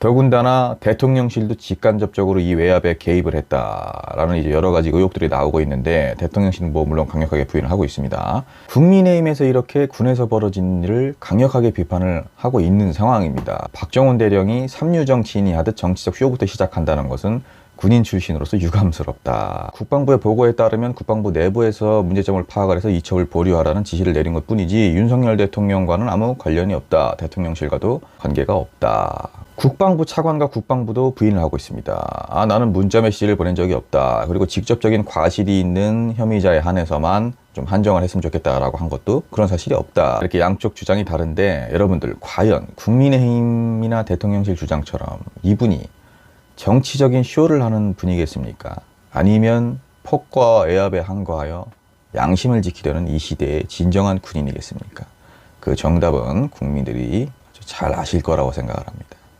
더군다나 대통령실도 직간접적으로 이 외압에 개입을 했다라는 이제 여러 가지 의혹들이 나오고 있는데 대통령실은 뭐 물론 강력하게 부인을 하고 있습니다. 국민의힘에서 이렇게 군에서 벌어진 일을 강력하게 비판을 하고 있는 상황입니다. 박정훈 대령이 삼류 정치인이 하듯 정치적 쇼부터 시작한다는 것은 군인 출신으로서 유감스럽다. 국방부의 보고에 따르면 국방부 내부에서 문제점을 파악을 해서 이첩을 보류하라는 지시를 내린 것 뿐이지 윤석열 대통령과는 아무 관련이 없다. 대통령실과도 관계가 없다. 국방부 차관과 국방부도 부인을 하고 있습니다. 아, 나는 문자 메시지를 보낸 적이 없다. 그리고 직접적인 과실이 있는 혐의자에 한해서만 좀 한정을 했으면 좋겠다라고 한 것도 그런 사실이 없다. 이렇게 양쪽 주장이 다른데 여러분들 과연 국민의힘이나 대통령실 주장처럼 이분이 정치적인 쇼를 하는 분이겠습니까? 아니면 폭과 외압에 항거하여 양심을 지키려는 이 시대의 진정한 군인이겠습니까? 그 정답은 국민들이 잘 아실 거라고 생각을 합니다.